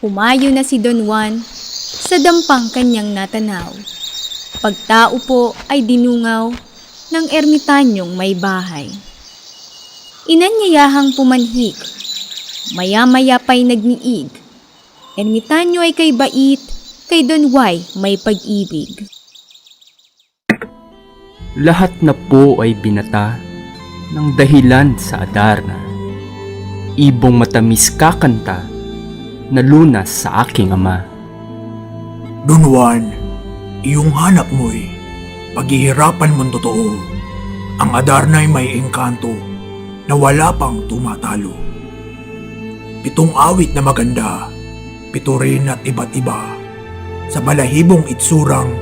Humayo na si Don Juan sa dampang kanyang natanaw. Pagtao po ay dinungaw ng ermitanyong may bahay. Inanyayahang pumanhik, maya-maya pa'y nagniig. Ermitanyo ay kay bait, kay Don Juay may pag-ibig. Lahat na po ay binata ng dahilan sa Adarna. Ibong matamis kakanta na lunas sa aking ama. Don Juan, iyong hanap mo'y paghihirapan mong totoo. Ang Adarna'y may engkanto na wala pang tumatalo. Pitong awit na maganda, pito rin at iba't iba, sa balahibong itsurang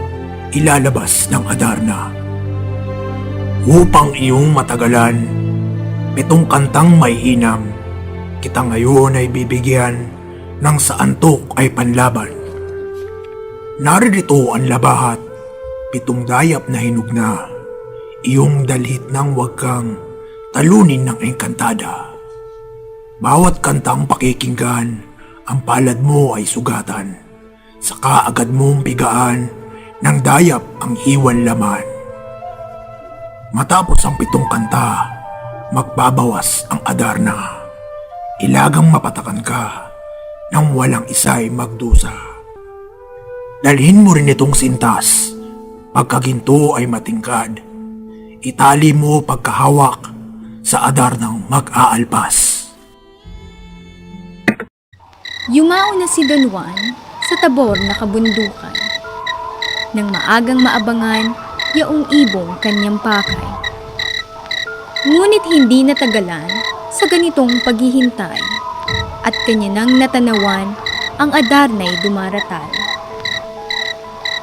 ilalabas ng Adarna. Upang iyong matagalan, pitong kantang may inam, kita ngayon ay bibigyan ng sa antok ay panlaban. Naririto ang labahat, pitong dayap na hinugna, iyong dalhit ng wag kang talunin ng engkantada. Bawat kantang pakikinggan, ang palad mo ay sugatan, saka agad mong pigaan ng dayap ang iwan laman. Matapos ang pitong kanta, magbabawas ang adarna. Ilagang mapatakan ka nang walang isa'y magdusa. Dalhin mo rin itong sintas, pagkaginto ay matingkad. Itali mo pagkahawak sa adar ng mag-aalpas. Yumao na si Don Juan sa tabor na kabundukan. Nang maagang maabangan, yaong ibong kanyang pakay. Ngunit hindi natagalan sa ganitong paghihintay at kanya nang natanawan ang Adarnay dumaratal.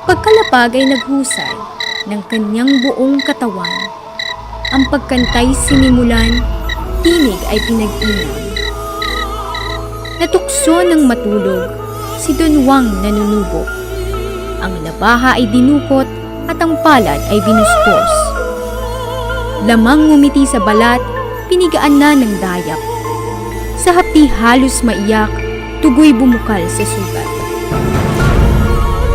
Pagkalapag ay naghusay ng kanyang buong katawan. Ang pagkantay sinimulan, tinig ay pinag-inam. Natukso ng matulog, si Don Juan nanunubok. Ang labaha ay dinukot at ang palad ay binuspos. Lamang ngumiti sa balat, pinigaan na ng dayap. Sa hapdi halos maiyak, tugoy bumukal sa sugat.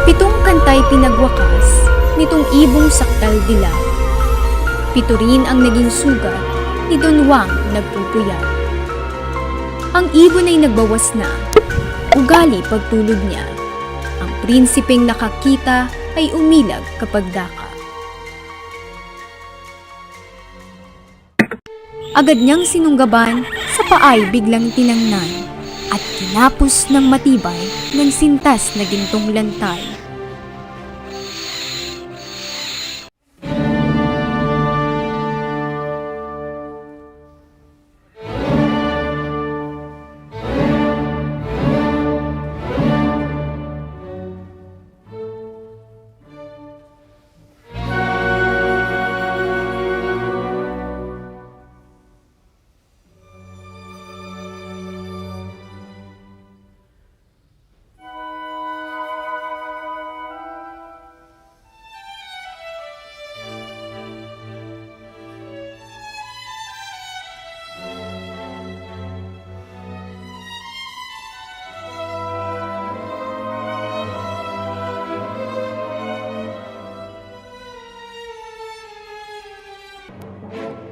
Pitong kantay pinagwakas nitong ibong saktal dila. Pito rin ang naging sugat ni Don Juan nagpupuyat. Ang ibon ay nagbawas na. Ugali pagtulog niya. Ang prinsipeng nakakita ay umilag kapag daka. Agad niyang sinunggaban sa paay biglang tinangnan at kinapos ng matibay ng sintas na gintong lantay.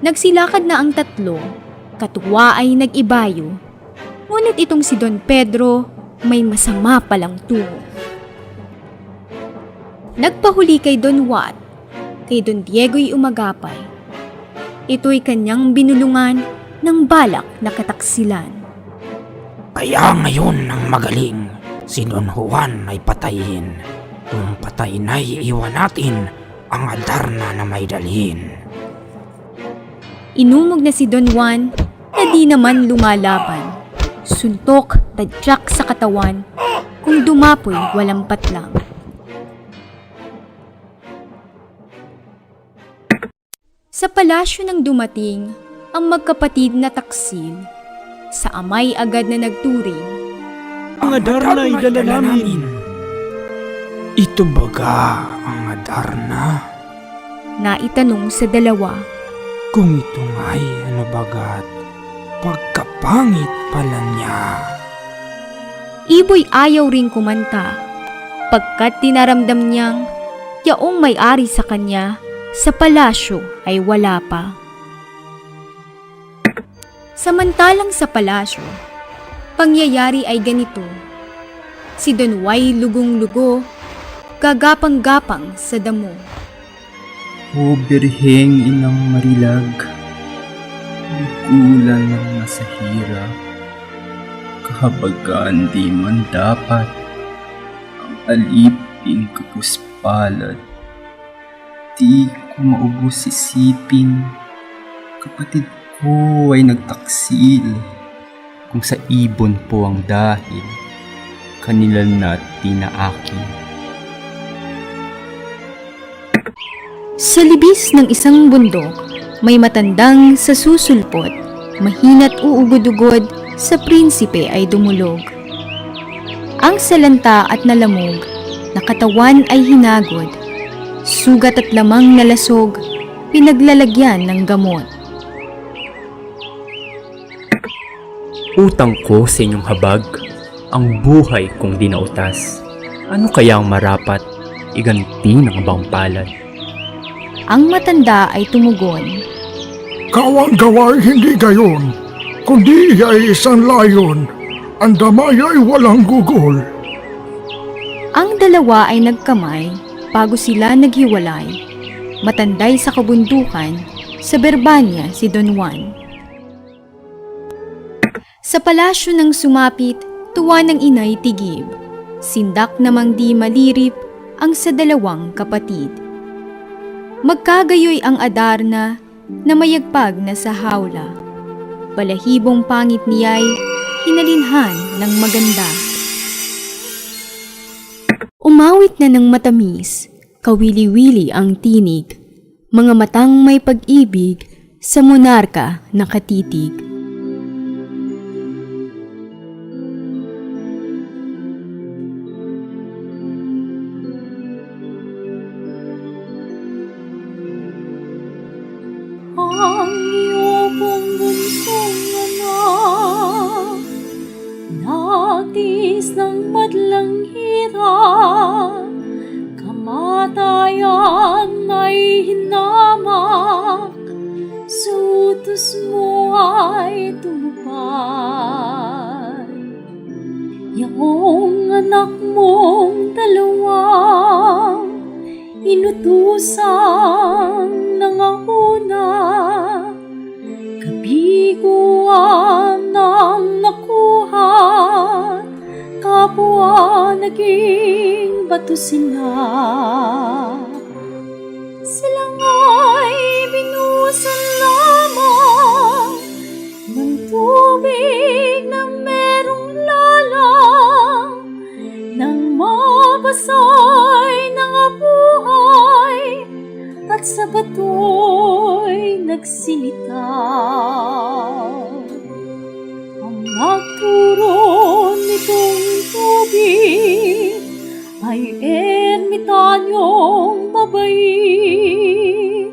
Nagsilakad na ang tatlo, katuwa ay nag-ibayo. Ngunit itong si Don Pedro may masama palang tungo. Nagpahuli kay Don Wat, kay Don Diego'y umagapay. Ito'y kanyang binulungan ng balak na kataksilan. Kaya ngayon ang magaling, si Don Juan ay patayin. Kung patay na'y iwan natin ang Adarna na may dalhin. Inumog na si Don Juan na di naman lumalaban. Suntok, tadyak sa katawan, kung dumapoy walang patlang. Sa palasyo nang dumating ang magkapatid na taksil, sa amay agad na nagturing, Ang Adarna ay dala namin. Ito baga ang Adarna? na itanong sa dalawa. Kung ito nga'y ano bagat, pagkapangit pala niya. Iboy ayaw ring kumanta, pagkat dinaramdam niyang yaong may-ari sa kanya sa palasyo ay wala pa. Samantalang sa palasyo, pangyayari ay ganito. Si Don Juan lugong-lugo, gagapang-gapang sa damo. O Birheng Inang Marilag, Gulan ng nasa hirap, kahabagan di man dapat, ang alipin kapuspalad, di ko maubos isipin, kapatid ko ay nagtaksil, kung sa ibon po ang dahil, kanila na akin. Sa libis ng isang bundok, may matandang sa susulpot, mahina't uugod-ugod sa prinsipe ay dumulog. Ang salanta at nalamog, na katawan ay hinagod, sugat at lamang nalasog, pinaglalagyan ng gamot. Utang ko sa inyong habag, ang buhay kong dinautas. Ano kaya ang marapat, iganti ng abang palad? Ang matanda ay tumugon, Kawang-gawa hindi gayon, kundi ay isang layon. Ang damay ay walang gugol. Ang dalawa ay nagkamay bago sila naghiwalay. Matanday sa kabundukan, sa Berbanya si Don Juan. Sa palasyo ng sumapit, tuwa ng inay tigib. Sindak namang di malirip ang sa dalawang kapatid. Magkagayoy ang Adarna na mayagpag na sa hawla. Balahibong pangit niya'y hinalinhan ng maganda. Umawit na ng matamis, kawili-wili ang tinig, mga matang may pag-ibig sa monarka nakatitig. Nagtiis ng madlang hirap Kamatayan ay hinamak. Sa utos mo ay tumupad Yung anak mong dalawa Inutusan ng una Kabiguan Kapwa naging bato sila Sila nga'y binusan lamang Ng tubig na merong lalang. Nang mabasay ng abuhay At sa bato'y nagsilitaw ermitanyong mabait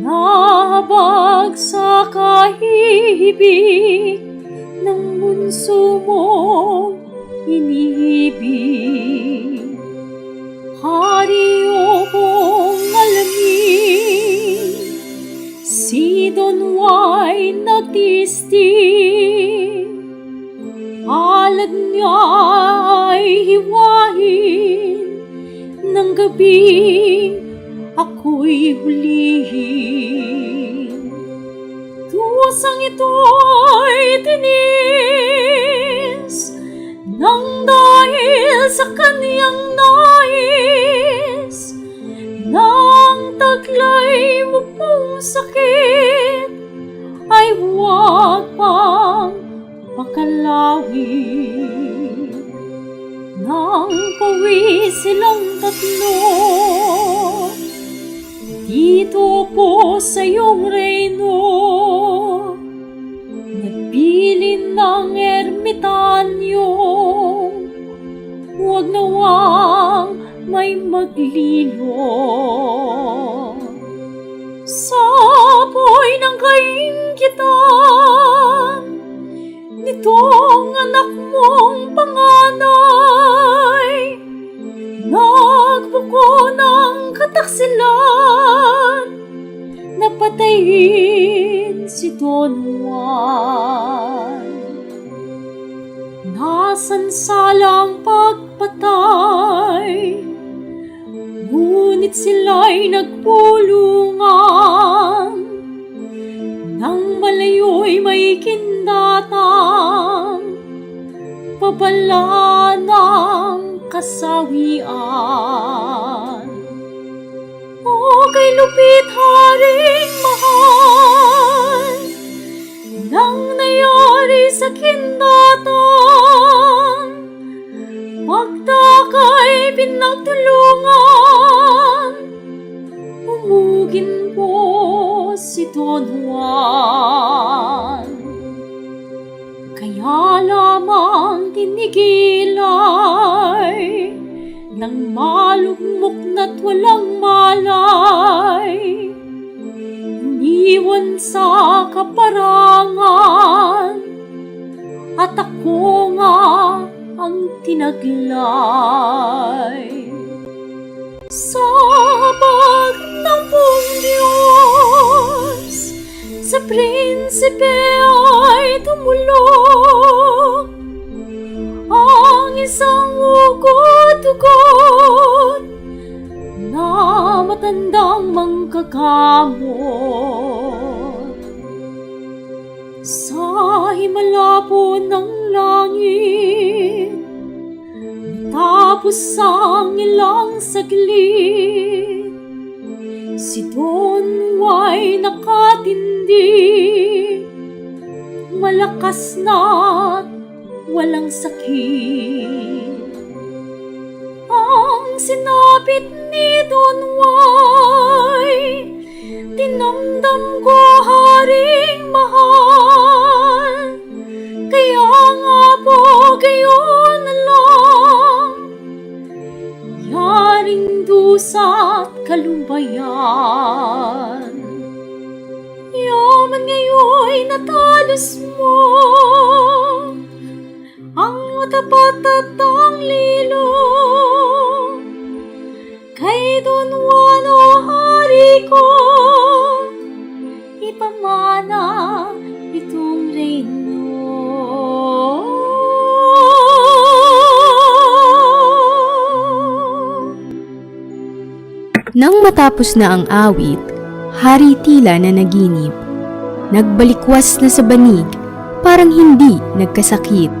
Nahabag sa kahibig Ng bunso mong inibig. Hari o kong alamin Si Don Juan nagtisting Alad niya ay hiwain Ng gabing ako'y hulihin. Tusang ito'y tinis Nang dahil sa kaniyang nais Nang taglay mo pong sakit Ay huwag pang pakalawin Nang pawi silang tatlo. Dito po sa iyong reino Nagbilin ng ermitanyo. Huwag nawang may maglilo. Sa apoy ng kainggitan Nitong anak patayin si Don Juan. Nasan salang pagpatay, ngunit sila'y nagpulungan. Nang may kindatang, pabala ng kasawian. O kay lupit nang nayari sa kindatang, Pagtakay pinagtulungan, umugin po si Don Juan. Kaya lamang tinigilay ng malugmok na't walang malay. Iniwan sa kaparangan at ako nga ang tinaglay. Sa habag ng buong Diyos, sa prinsipe ay tumulong. Ang isang ugot-ugot na matandang mangkakamot. Sa himala po ng langit, tapos ang ilang saglit, si Don Juay nakatindi, malakas na walang sakit. Sinapit ni Don Juay, tinamdam ko haring mahal. Kaya nga po gayon na lang, yaring dusa't kalubayan. Yaman ngayon natalos mo, ang matapat at ang lilo. Kay Don Juan o hari ko, ipamana itong reino. Nang matapos na ang awit, hari tila na naginip. Nagbalikwas na sa banig, parang hindi nagkasakit.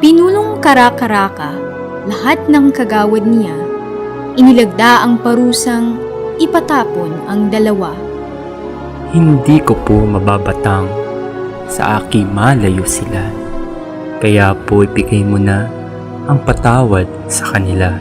Pinulong karakaraka, lahat ng kagawad niya. Inilagda ang parusang ipatapon ang dalawa. Hindi ko po mababatang sa aki malayo sila. Kaya po ibigay mo na ang patawad sa kanila.